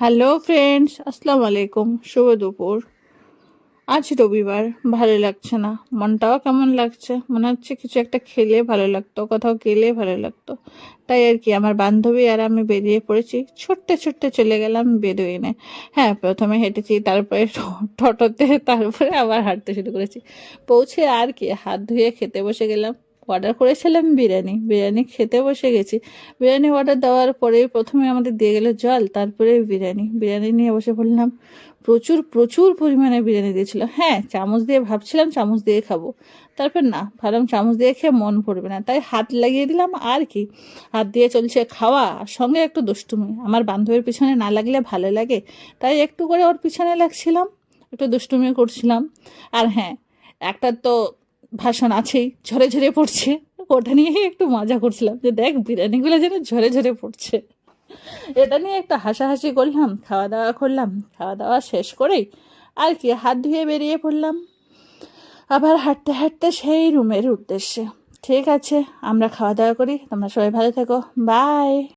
Hello friends আসসালামু আলাইকুম শুভ দুপুর আজ রবিবার ভালো লাগছে না মনটাও কেমন লাগছে মনে হচ্ছে কিছু একটা খেলে ভালো লাগতো কোথাও গেলে ভালো লাগতো তাই আর কি আমার বান্ধবী আর আমি বেরিয়ে পড়েছি ছুটতে ছুটতে চলে গেলাম বেদুইনে হ্যাঁ প্রথমে হেঁটেছি, তারপরে টোটোতে তারপরে আবার হাঁটতে শুরু করেছি। পৌঁছে আর কি, হাত ধুয়ে খেতে বসে গেলাম। অর্ডার করেছিলাম বিরিয়ানি। বিরিয়ানি খেতে বসে গেছি। বিরিয়ানি অর্ডার দেওয়ার পরে প্রথমে আমাদের দিয়ে গেল জল, তারপরে বিরিয়ানি। বিরিয়ানি নিয়ে বসে পড়লাম প্রচুর প্রচুর পরিমাণে বিরিয়ানি দিয়েছিল। হ্যাঁ চামচ দিয়ে ভাবছিলাম চামচ দিয়ে খাব। তারপর না, ভাবলাম চামচ দিয়ে খেয়ে মন পড়বে না। তাই হাত লাগিয়ে দিলাম, আর কি। হাত দিয়ে চলছে খাওয়া সঙ্গে একটু দুষ্টুমি। আমার বান্ধবীর পিছনে না লাগলে ভালো লাগে, তাই একটু করে ওর পিছনে লাগছিলাম, একটু দুষ্টুমি করছিলাম। আর হ্যাঁ একটা তো ভাষণ আছেই, ঝরে ঝরে পড়ছে। ওটা নিয়েই একটু মজা করছিলাম যে দেখ, বিরিয়ানিগুলো যেন ঝরে ঝরে পড়ছে। এটা নিয়ে একটা হাসাহাসি করলাম, খাওয়া দাওয়া করলাম। খাওয়া দাওয়া শেষ করেই আর কি, হাত ধুয়ে বেরিয়ে পড়লাম। আবার হাঁটতে হাঁটতে সেই রুমের উদ্দেশ্যে। ঠিক আছে, আমরা খাওয়া দাওয়া করি, তোমরা সবাই ভালো থেকো। বাই!